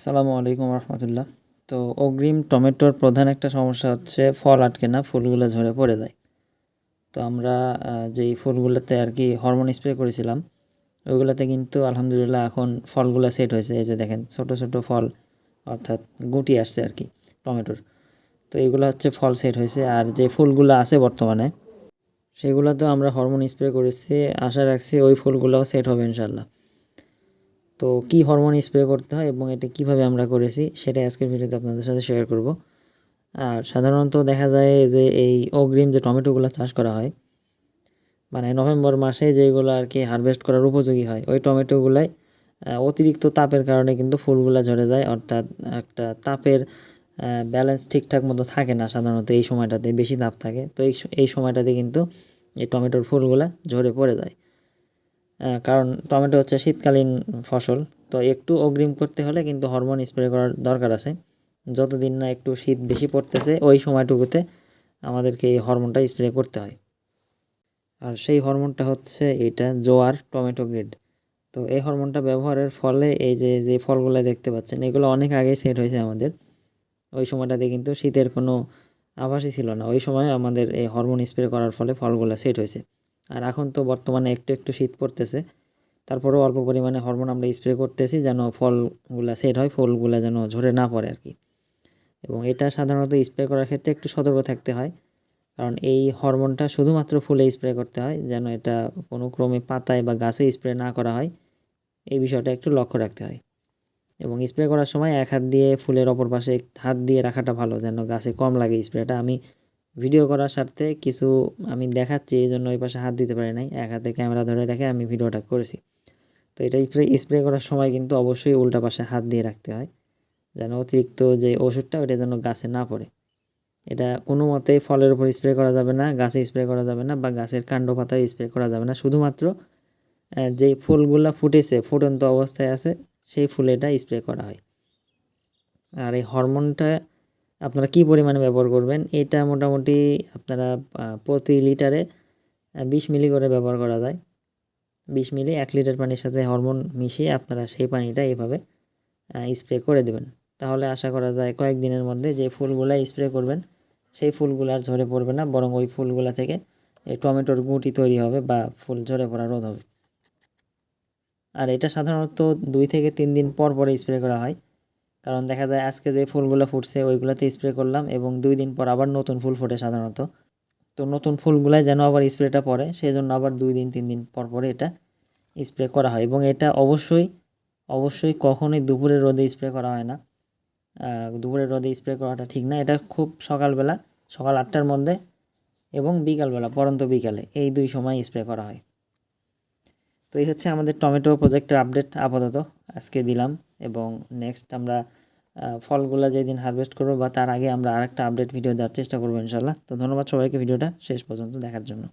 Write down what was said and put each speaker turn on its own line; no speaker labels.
আসসালামু আলাইকুম রহমতুল্লাহ। তো অগ্রিম টমেটোর প্রধান একটা সমস্যা হচ্ছে, ফল আটকে না, ফুলগুলো ঝরে পড়ে যায়। তো আমরা যেই ফুলগুলোতে আর কি হরমোন স্প্রে করেছিলাম, ওইগুলোতে কিন্তু আলহামদুলিল্লাহ এখন ফলগুলো সেট হয়েছে। এই যে দেখেন, ছোট ছোট ফল, অর্থাৎ গুটি আসছে আর কি টমেটোর। তো এগুলো হচ্ছে ফল সেট হয়েছে। আর যে ফুলগুলো আছে বর্তমানে সেগুলো তো আমরা হরমোন স্প্রে করেছি। আশা রাখছি ওই ফুলগুলোও সেট হবে ইনশাল্লাহ তো কি হরমোন স্প্রে করতে হয় এবং এটা কীভাবে আমরা করেছি, সেটাই আজকের ভিডিওতে আপনাদের সাথে শেয়ার করব। আর সাধারণত দেখা যায় যে এই অগ্রিম যে টমেটোগুলো চাষ করা হয় মানে নভেম্বর মাসে যেগুলো আর কি হারভেস্ট করার উপযোগী হয়, ওই টমেটোগুলাই অতিরিক্ত তাপের কারণে কিন্তু ফুলগুলা ঝরে যায়, অর্থাৎ একটা তাপের ব্যালেন্স ঠিকঠাক মতো থাকে না সাধারণত এই সময়টাতে, বেশি তাপ থাকে। তো এই এই সময়টাতে কিন্তু এই টমেটোর ফুলগুলা ঝরে পড়ে যায়। কারণ টমেটো হচ্ছে শীতকালীন ফসল, তো একটু অগ্রিম করতে হলে কিন্তু হরমোন স্প্রে করার দরকার আছে। যতদিন না একটু শীত বেশি পড়তেছে, ওই সময়টুকুতে আমাদেরকে এই হরমোনটা স্প্রে করতে হয়। আর সেই হরমোনটা হচ্ছে এটা জোয়ার টমেটো গ্রেড। তো এই হরমোনটা ব্যবহারের ফলে এই যে যে ফলগুলো দেখতে পাচ্ছেন, এগুলো অনেক আগেই সেট হয়েছে আমাদের। ওই সময়টাতে কিন্তু শীতের কোনো আভাসই ছিল না, ওই সময় আমাদের এই হরমোন স্প্রে করার ফলে ফলগুলো সেট হয়েছে। আর এখন তো বর্তমানে একটু একটু শীত পড়তেছে। তারপরেও অল্প পরিমাণে হরমোন আমরা স্প্রে করতেছি যেন ফলগুলা সেট হয়, ফুলগুলা যেন ঝরে না পড়ে আর কি এবং এটা সাধারণত স্প্রে করার ক্ষেত্রে একটু সতর্ক থাকতে হয়। কারণ এই হরমোনটা শুধুমাত্র ফুলে স্প্রে করতে হয়, যেন এটা কোনো ক্রমে পাতায় বা গাছে স্প্রে না করা হয়। এই বিষয়টা একটু লক্ষ্য রাখতে হয়। এবং স্প্রে করার সময় এক হাত দিয়ে ফুলের অপর পাশে হাত দিয়ে রাখাটা ভালো, যেন গাছে কম লাগে স্প্রেটা আমি ভিডিও করার স্বার্থে কিছু আমি দেখাচ্ছি, এই জন্য ওই পাশে হাত দিতে পারি নাই। এক হাতে ক্যামেরা ধরে রেখে আমি ভিডিওটা করেছি। তো এটা স্প্রে স্প্রে করার সময় কিন্তু অবশ্যই উল্টা পাশে হাত দিয়ে রাখতে হয়, যেন অতিরিক্ত যে ওষুধটা ওটা যেন গাছে না পড়ে। এটা কোনো মতেই ফলের উপর স্প্রে করা যাবে না, গাছে স্প্রে করা যাবে না বা গাছের কাণ্ড পাতায় স্প্রে করা যাবে না। শুধুমাত্র যেই ফুলগুলা ফুটেছে, ফুটন্ত অবস্থায় আছে, সেই ফুলে এটা স্প্রে করা হয়। আর এই হরমোনটা আপনারা কি পরিমাণে ব্যবহার করবেন? এটা মোটামুটি আপনারা প্রতি লিটারে বিশ মিলি করে ব্যবহার করা যায়। বিশ মিলি এক লিটার পানির সাথে হরমোন মিশিয়ে আপনারা সেই পানিটা এভাবে স্প্রে করে দেবেন। তাহলে আশা করা যায় কয়েকদিনের মধ্যে যে ফুলগুলা স্প্রে করবেন, সেই ফুলগুলো আর ঝরে পড়বে না, বরং ওই ফুলগুলা থেকে টমেটোর গুঁটি তৈরি হবে বা ফুল ঝরে পড়া রোধ হবে। আর এটা সাধারণত দুই থেকে তিন দিন পর পরে স্প্রে করা হয়। কারণ দেখা যায় আজকে যে ফুলগুলো ফুটছে ওইগুলোতে স্প্রে করলাম এবং দুই দিন পর আবার নতুন ফুল ফোটে সাধারণত। তো নতুন ফুলগুলায় যেন আবার স্প্রেটা পড়ে সেই জন্য আবার দুই দিন তিন দিন পর পরে এটা স্প্রে করা হয় এবং এটা অবশ্যই অবশ্যই কখনোই দুপুরের রোদে স্প্রে করা হয় না। আহ, দুপুরের রোদে স্প্রে করাটা ঠিক না। এটা খুব সকালবেলা সকাল আটটার মধ্যে এবং বিকালবেলা পরন্ত বিকালে এই দুই সময় স্প্রে করা হয়। তো এই হচ্ছে আমাদের টমেটো প্রজেক্টের আপডেট আপাতত। আজকে দিলাম এবং নেক্সট আমরা ফলগুলো যেদিন হারভেস্ট করব বা তার আগে আমরা আরেকটা আপডেট ভিডিও দেওয়ার চেষ্টা করব ইনশাল্লাহ তো ধন্যবাদ সবাইকে ভিডিওটা শেষ পর্যন্ত দেখার জন্য।